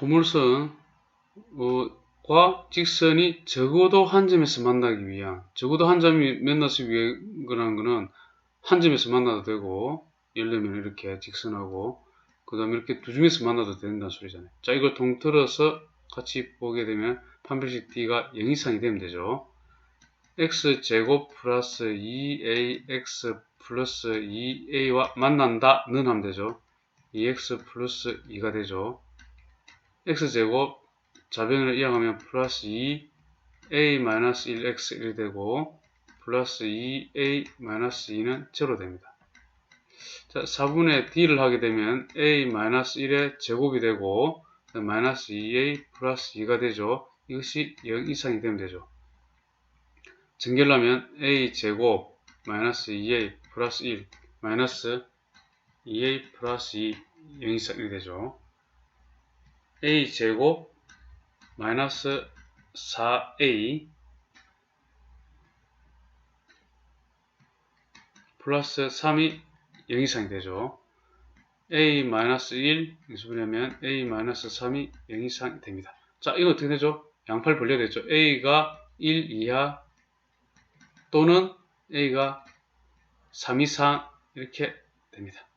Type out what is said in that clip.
포물선과 직선이 적어도 한 점에서 만나기 위한 적어도 한 점이 만나기 위한 거는 한 점에서 만나도 되고 예를 들면 이렇게 직선하고 그 다음에 이렇게 두 점에서 만나도 된다는 소리잖아요. 자 이걸 통틀어서 같이 보게 되면 판별식 d가 0 이상이 되면 되죠. x제곱 플러스 2ax 플러스 2a와 만난다는 하면 되죠. 2x 플러스 2가 되죠. X제곱 자변을 이항하면 플러스 2a 마이너스 1x 1이 되고 플러스 2a 마이너스 2는 제로 됩니다. 자, 4분의 d를 하게 되면 a 마이너스 1의 제곱이 되고 마이너스 2a 플러스 2가 되죠. 이것이 0 이상이 되면 되죠. 증결하면 a 제곱 마이너스 2a 플러스 1 마이너스 2a 플러스 2 0 이상이 되죠. A 제곱 마이너스 4a 플러스 3이 0 이상이 되죠. a 마이너스 1 인수분하면 a 마이너스 3이 0 이상이 됩니다. 자, 이거 어떻게 되죠? 양팔 벌려야 되죠. a가 1 이하 또는 a가 3 이상 이렇게 됩니다.